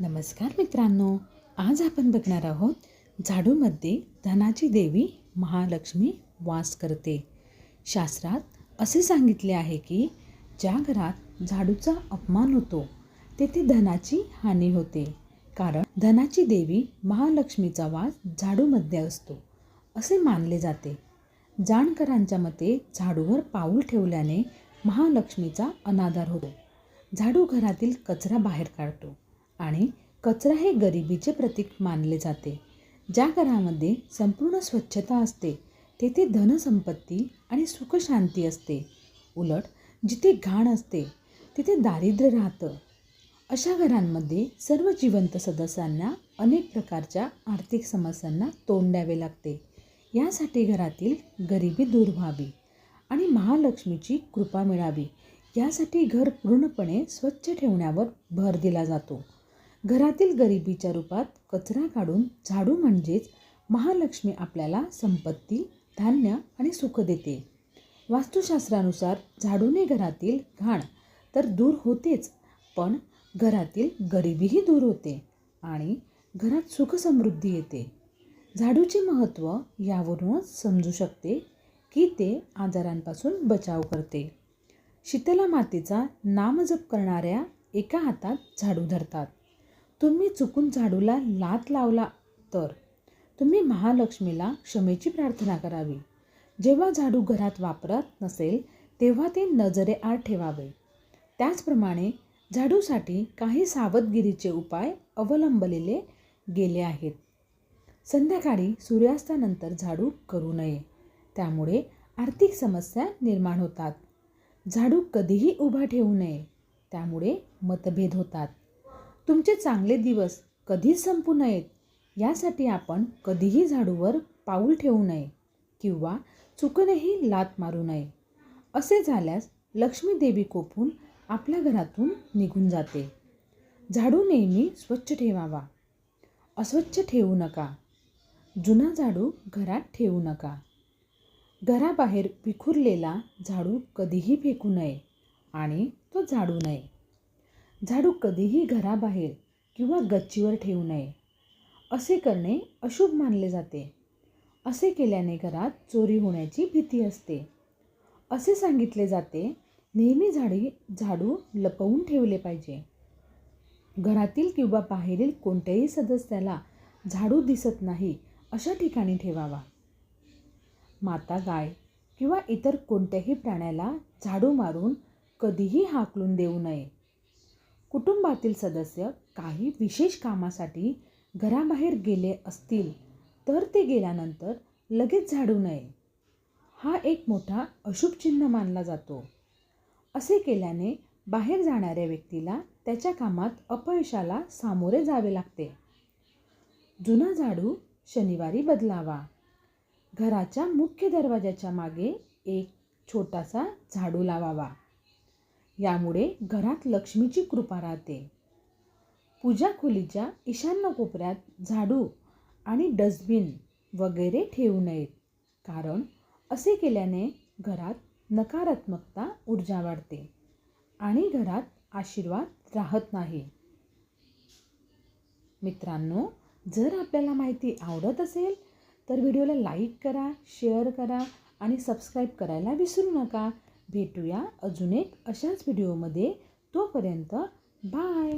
नमस्कार मित्रांनो आज आपण बघणार आहोत झाडूमध्ये धनाची देवी महालक्ष्मी वास करते. शास्त्रात असे सांगितले आहे की ज्या घरात झाडूचा अपमान होतो तेथे धनाची हानी होते. कारण धनाची देवी महालक्ष्मीचा वास झाडूमध्ये असतो असे मानले जाते. जाणकारांच्या मते झाडूवर पाऊल ठेवल्याने महालक्ष्मीचा अनादर होतो. झाडू घरातील कचरा बाहेर काढतो. आणि कचरा हे गरिबीचे प्रतीक मानले जाते. ज्या घरामध्ये संपूर्ण स्वच्छता असते तेथे धनसंपत्ती आणि सुखशांती असते. उलट जिथे घाण असते तिथे दारिद्र्य राहतं. अशा घरांमध्ये सर्व जिवंत सदस्यांना अनेक प्रकारच्या आर्थिक समस्यांना तोंड द्यावे लागते. यासाठी घरातील गरिबी दूर व्हावी आणि महालक्ष्मीची कृपा मिळावी. यासाठी घर पूर्णपणे स्वच्छ ठेवण्यावर भर दिला जातो. घरातील गरिबीच्या रूपात कचरा काढून झाडू म्हणजेच महालक्ष्मी आपल्याला संपत्ती धान्य आणि सुख देते. वास्तुशास्त्रानुसार झाडूने घरातील घाण तर दूर होतेच पण घरातील गरिबीही दूर होते आणि घरात सुखसमृद्धी येते. झाडूचे महत्त्व यावरूनच समजू शकते की ते आजारांपासून बचाव करते. शीतला मातेचा नामजप करणाऱ्या एका हातात झाडू धरतात. तुम्ही चुकून झाडूला लात लावला तर? तुम्ही महालक्ष्मीला क्षमेची प्रार्थना करावी. जेव्हा झाडू घरात वापरत नसेल तेव्हा ते नजरेआड ठेवावे. त्याचप्रमाणे झाडूसाठी काही सावधगिरीचे उपाय अवलंबलेले गेले आहेत. संध्याकाळी सूर्यास्तानंतर झाडू करू नये. त्यामुळे आर्थिक समस्या निर्माण होतात. झाडू कधीही उभा ठेवू नये. त्यामुळे मतभेद होतात. तुमचे चांगले दिवस कधीच संपू नयेत यासाठी आपण कधीही झाडूवर पाऊल ठेवू नये किंवा चुकूनही लात मारू नये. असे झाल्यास लक्ष्मी देवी कोपून आपल्या घरातून निघून जाते. झाडू नेहमी स्वच्छ ठेवावा. अस्वच्छ ठेवू नका. जुना झाडू घरात ठेवू नका. घराबाहेर विखुरलेला झाडू कधीही फेकू नये आणि तो झाडू नये. झाडू कधीही घराबाहेर किंवा गच्चीवर ठेवू नये. असे करणे अशुभ मानले जाते. असे केल्याने घरात चोरी होण्याची भीती असते. असे सांगितले जाते नेहमी झाडी झाडू लपवून ठेवले पाहिजे. घरातील किंवा बाहेरील कोणत्याही सदस्याला झाडू दिसत नाही अशा ठिकाणी ठेवावा. माता गाय किंवा इतर कोणत्याही प्राण्याला झाडू मारून कधीही हाकलून देऊ नये. कुटुंबातील सदस्य काही विशेष कामासाठी घराबाहेर गेले असतील तर ते गेल्यानंतर लगेच झाडू नये. हा एक मोठा अशुभ चिन्ह मानला जातो. असे केल्याने बाहेर जाणाऱ्या व्यक्तीला त्याच्या कामात अपयशाला सामोरे जावे लागते. जुना झाडू शनिवारी बदलावा. घराच्या मुख्य दरवाजाच्या मागे एक छोटासा झाडू लावावा. यामुळे घरात लक्ष्मीची कृपा राहते. पूजा खोलीच्या ईशान्य कोपऱ्यात झाडू आणि डस्टबिन वगैरे ठेवू नयेत. कारण असे केल्याने घरात नकारात्मकता ऊर्जा वाढते आणि घरात आशीर्वाद राहत नाही. मित्रांनो जर आपल्याला माहिती आवडत असेल तर व्हिडिओला लाईक करा शेअर करा आणि सबस्क्राईब करायला विसरू नका. भेटूया अजून एक अशाच व्हिडिओमध्ये तोपर्यंत बाय